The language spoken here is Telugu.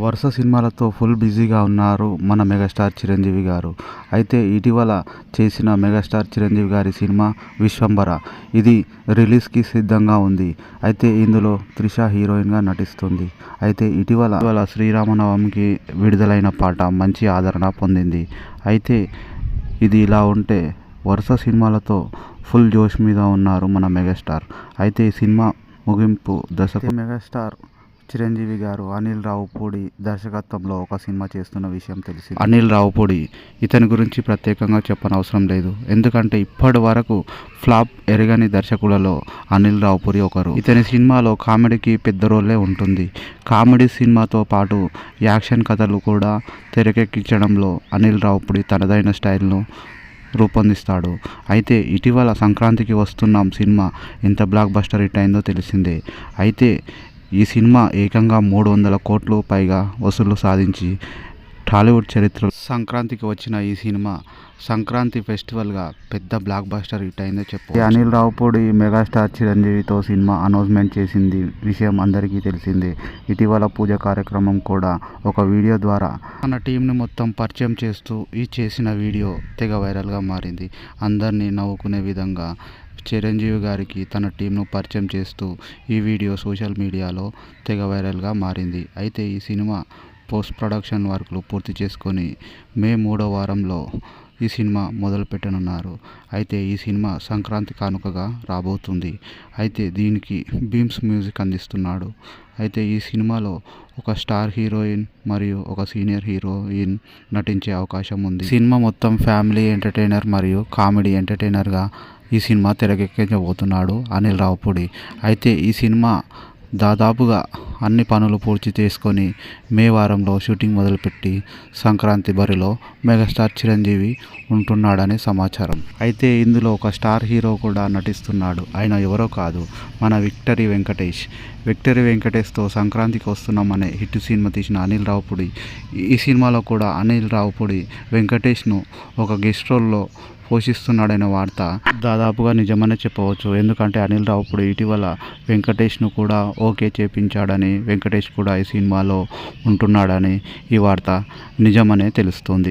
వరుస సినిమాలతో ఫుల్ బిజీగా ఉన్నారు మన మెగాస్టార్ చిరంజీవి గారు. అయితే ఇటీవల చేసిన మెగాస్టార్ చిరంజీవి గారి సినిమా విశ్వంబర ఇది రిలీజ్కి సిద్ధంగా ఉంది. అయితే ఇందులో త్రిష హీరోయిన్గా నటిస్తుంది. అయితే ఇటీవల ఇటీవల శ్రీరామనవమికి విడుదలైన పాట మంచి ఆదరణ పొందింది. అయితే ఇది ఇలా ఉంటే వరుస సినిమాలతో ఫుల్ జోష్ మీద ఉన్నారు మన మెగాస్టార్. అయితే ఈ సినిమా ముగింపు దశ మెగాస్టార్ చిరంజీవి గారు అనిల్ రావుపూడి దర్శకత్వంలో ఒక సినిమా చేస్తున్న విషయం తెలిసింది. అనిల్ రావుపూడి ఇతని గురించి ప్రత్యేకంగా చెప్పనవసరం లేదు. ఎందుకంటే ఇప్పటి వరకు ఫ్లాప్ ఎరగని దర్శకులలో అనిల్ రావుపూడి ఒకరు. ఇతని సినిమాలో కామెడీకి పెద్ద రోలే ఉంటుంది. కామెడీ సినిమాతో పాటు యాక్షన్ కథలు కూడా తెరకెక్కించడంలో అనిల్ రావుపూడి తనదైన స్టైల్ను రూపొందిస్తాడు. అయితే ఇటీవల సంక్రాంతికి వస్తున్న సినిమా ఎంత బ్లాక్ బస్టర్ హిట్ అయిందో తెలిసిందే. అయితే ఈ సినిమా ఏకంగా మూడు వందల కోట్లు పైగా వసూళ్ళు సాధించి టాలీవుడ్ చరిత్ర సంక్రాంతికి వచ్చిన ఈ సినిమా సంక్రాంతి ఫెస్టివల్గా పెద్ద బ్లాక్ బస్టర్ హిట్ అయిందో చెప్పు అనిల్ రావుపూడి మెగాస్టార్ చిరంజీవితో సినిమా అనౌన్స్మెంట్ చేసింది విషయం అందరికీ తెలిసిందే. ఇటీవల పూజ కార్యక్రమం కూడా ఒక వీడియో ద్వారా తన టీంని మొత్తం పరిచయం చేస్తూ ఈ చేసిన వీడియో తెగ వైరల్గా మారింది. అందరినీ నవ్వుకునే విధంగా చిరంజీవి గారికి తన టీంను పరిచయం చేస్తూ ఈ వీడియో సోషల్ మీడియాలో తెగ వైరల్గా మారింది. అయితే ఈ సినిమా పోస్ట్ ప్రొడక్షన్ వర్క్లు పూర్తి చేసుకొని మే మూడో వారంలో ఈ సినిమా మొదలుపెట్టనున్నారు. అయితే ఈ సినిమా సంక్రాంతి కానుకగా రాబోతుంది. అయితే దీనికి భీమ్స్ మ్యూజిక్ అందిస్తున్నాడు. అయితే ఈ సినిమాలో ఒక స్టార్ హీరోయిన్ మరియు ఒక సీనియర్ హీరోయిన్ నటించే అవకాశం ఉంది. సినిమా మొత్తం ఫ్యామిలీ ఎంటర్టైనర్ మరియు కామెడీ ఎంటర్టైనర్గా ఈ సినిమా తెరకెక్కించబోతున్నాడు అనిల్ రావుపూడి. అయితే ఈ సినిమా దాదాపుగా అన్ని పనులు పూర్తి చేసుకొని మే వారంలో షూటింగ్ మొదలుపెట్టి సంక్రాంతి బరిలో మెగాస్టార్ చిరంజీవి ఉంటున్నాడని సమాచారం. అయితే ఇందులో ఒక స్టార్ హీరో కూడా నటిస్తున్నాడు. ఆయన ఎవరో కాదు మన విక్టరీ వెంకటేష్. విక్టరీ వెంకటేష్తో సంక్రాంతికి వస్తున్నామనే హిట్ సినిమా తీసిన అనిల్ రావుపూడి ఈ సినిమాలో కూడా అనిల్ రావుపూడి వెంకటేష్ను ఒక గెస్ట్ రోల్లో పోషిస్తున్నాడనే వార్త దాదాపుగా నిజమనే చెప్పవచ్చు. ఎందుకంటే అనిల్ రావుపూడి ఇటీవల వెంకటేష్ను కూడా ఓకే చేపించాడని వెంకటేష్ కూడా ఈ సినిమాలో ఉంటున్నాడని ఈ వార్త నిజమనే తెలుస్తుంది.